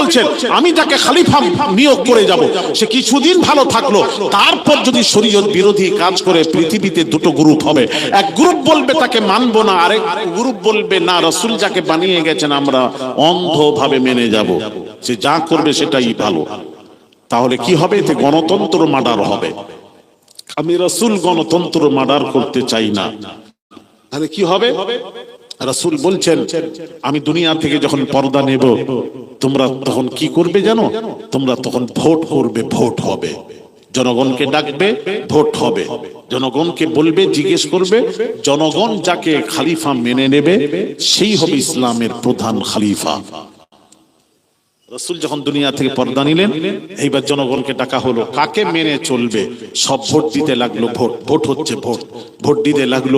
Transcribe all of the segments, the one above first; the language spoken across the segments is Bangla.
বলছেন আমি যাকে খালিফা নিয়োগ করে যাব সে কিছুদিন ভালো থাকল তারপর যদি শরীয়ত বিরোধী কাজ করে পৃথিবীতে দুটো গ্রুপ হবে। এক গ্রুপ বলবে তাকে মানবো না আরেক গ্রুপ বলবে না রসুল যাকে বানিয়ে গেছেন আমরা অন্ধভাবে মেনে যাব। সে যা করবে সেটাই ভালো। তাহলে কি হবে? এতে গণতন্ত্র মার্ডার হবে। আমি রসুল গণতন্ত্র মার্ডার করতে চাই না। তাহলে কি হবে? রাসূল বলছেন আমি দুনিয়া থেকে যখন পর্দা নেব তোমরা তখন কি করবে জানো? তোমরা তখন ভোট করবে, ভোট হবে। জনগণকে ডাকবে, ভোট হবে। জনগণকে বলবে, জিজ্ঞেস করবে, জনগণ যাকে খালিফা মেনে নেবে, সেই হবে ইসলামের প্রধান খালিফা। রসুল যখন দুনিয়া থেকে পর্দা নিলেন, এইবার জনগণকে ডাকা হলো, কাকে মেনে চলবে? সব ভোট দিতে লাগল ভোট ভোট হচ্ছে ভোট ভোট দিতে লাগল,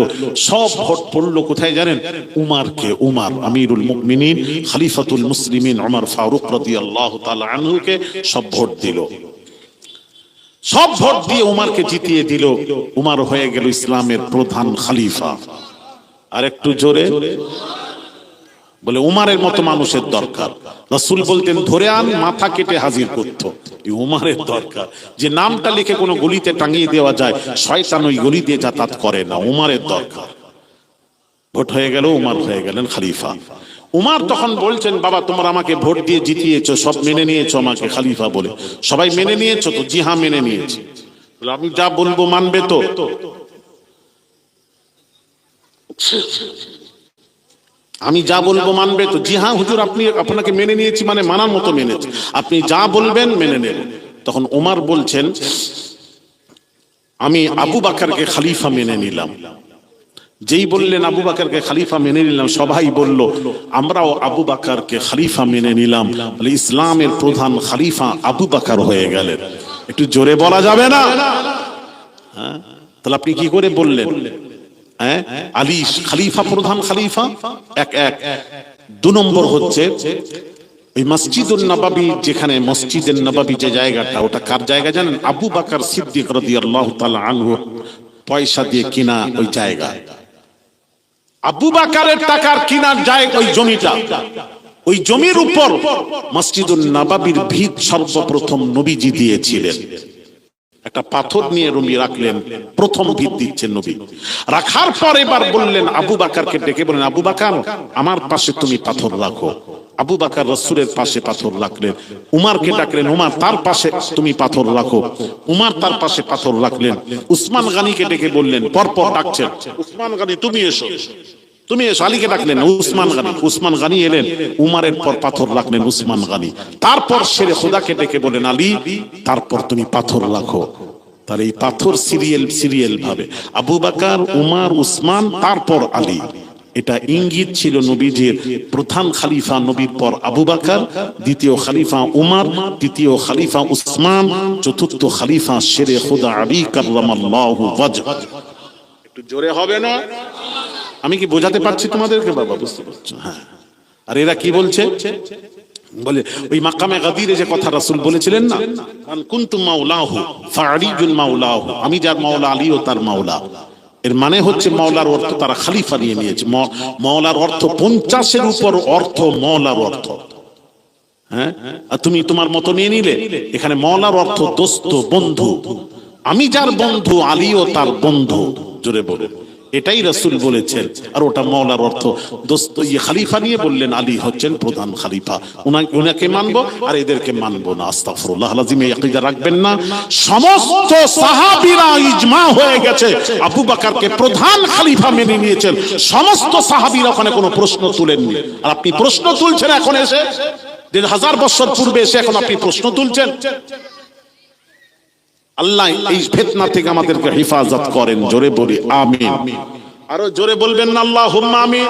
সব ভোট পড়ল কোথায় জানেন? উমারকে, উমার আমিরুল মুমিনিন, খালিফাতুল মুসলিমিন ওমর ফারুক রাদিয়াল্লাহু তাআলা আনহুকে সব ভোট দিল। সব ভোট দিয়ে উমারকে জিতিয়ে দিল। উমার হয়ে গেল ইসলামের প্রধান খালিফা। আর একটু জোরে। বলে, উমারের মতো মানুষের দরকার। রসুল বলতেন, ধরে আন, মাথা কেটে হাজির করতো। এই উমারের দরকার। যে নামটা লিখে কোনো গলিতে টাঙিয়ে দেওয়া যায়, শয়তান ওই গলি দিয়ে যাতায়াত করে না, উমারের দরকার। ভোট হয়ে গেল, উমার হয়ে গেলেন খালিফা। উমার তখন বলছেন, বাবা, তোমরা আমাকে ভোট দিয়ে জিতিয়েছো, সব মেনে নিয়েছো আমাকে, খালিফা বলে। সবাই মেনে নিয়েছো তো জি হ্যাঁ মেনে নিয়েছি? আমি যা বলব মানবে তো? আমি যা বলব মানবে তো। জি হ্যাঁ হুজুর, আপনি আপনাকে মেনে নিয়েছি মানে মানার মতো মেনেছি। আপনি যা বলবেন মেনে নেব। তখন ওমার বলছেন, আমি আবু বাকারকে খালিফা মেনে নিলাম। যেই বললেন আবু বাকারকে খালিফা মেনে নিলাম, সবাই বলল, আমরাও আবু বাকারকে খালিফা মেনে নিলাম। ইসলামের প্রধান খালিফা আবু বাকার হয়ে গেলেন। একটু জোরে বলা যাবে না? হ্যাঁ? তাহলে আপনি কি করে বললেন? হ্যাঁ? আলী খালিফা প্রধান খালিফা? এক এক। দু নম্বর হচ্ছে, ওই মসজিদুল নবাবী যেখানে মসজিদের নবাবী যে জায়গাটা, ওটা কার জায়গা জানেন? আবু বাকার সিদ্দিক রাদিয়াল্লাহু তাআলা আনহু পয়সা দিয়ে কিনা ওই জায়গা। আবু বাকারের টাকার কিনার জায়গা ওই জমিটা। ওই জমির উপর মসজিদুল নবাবীর ভিত সর্বপ্রথম নবীজি দিয়েছিলেন। একটা পাথর নিয়ে রুমি রাখলেন, প্রথম ভিত দিচ্ছেন নবী। রাখার পর এবার বললেন, আবু বাকারকে ডেকে বললেন, আবু বাকার, আমার পাশে তুমি পাথর রাখো। আবু বাকার রসুলের পাশে পাথর রাখলেন, উমারকে ডাকলেন, উমার, তার পাশে তুমি পাথর রাখো। উমার তার পাশে পাথর রাখলেন, উসমান গানিকে ডেকে বললেন, পরপর ডাকছেন। উসমান গানি, তুমি এসো। তুমি এসো আলীকে ডাকলেন, উসমান গানি উসমান গানি এলেন, উমারের পর পাথর রাখলেন উসমান গানি। তারপর সেরে খোদাকে ডেকে বলেন আলী, তারপর তুমি পাথর রাখো। তার এই পাথর সিরিয়াল সিরিয়াল ভাবে। আবু বাকার, উমার, উসমান, তারপর আলী। এটা ইঙ্গিত ছিল নবীজির প্রধান খালিফা নবীর পর আবু বাকার, দ্বিতীয় খালিফা উমার, তৃতীয় খালিফা উসমান, চতুর্থ খালিফা শেরে খুদা আলী কার্লামাল্লাহু ওয়াজহ। একটু জোরে হবে না? আমি কি বোঝাতে পারছি তোমাদেরকে? বাবা, বুঝতে পারছ হ্যাঁ। আর এরা কি বলছে? বলে, ওই মাকামে গাদিরে যে কথা রাসূল বলেছিলেন না কুনতু মাওলাহু ফাআলিজুল মাওলাহু। আমি যার মাওলা আলী ও তার মাওলা। এর মানে হচ্ছে মাওলার অর্থ তারা খালিফা নিয়ে নিয়েছে। মাওলার অর্থ পঞ্চাশের উপর অর্থ, মাওলার অর্থ। হ্যাঁ? আর তুমি তোমার মতো নিয়ে নিলে, এখানে মৌলার অর্থ দোস্ত, বন্ধু। আমি যার বন্ধু আলীও তার বন্ধু। জোরে বলে। এটাই রাসূল বলেছেন। আর ওটা মৌলার অর্থ। দোস্ত ইয়ে খালিফা নিয়ে বললেন, আলী হচ্ছেন প্রধান খালিফা। উনাকে মানবো, আর এদেরকে মানবো না। আস্তাগফিরুল্লাহ আলাজিম এই রাখবেন না। সমস্ত সাহাবীরা ইজমা হয়ে গেছে। আবু বকরকে প্রধান খালিফা মেনে নিয়েছেন। সমস্ত সাহাবীরা ওখানে কোনো প্রশ্ন তুলেননি। আর আপনি প্রশ্ন তুলছেন এখন এসে? দেড় হাজার বছর পূর্বে এসে এখন আপনি প্রশ্ন তুলছেন? আল্লাহ এই ফেতনা থেকে আমাদেরকে হেফাজত করেন। জোরে বলি আমি আরও জোরে বলবেন আল্লাহ আল্লাহ আমিন।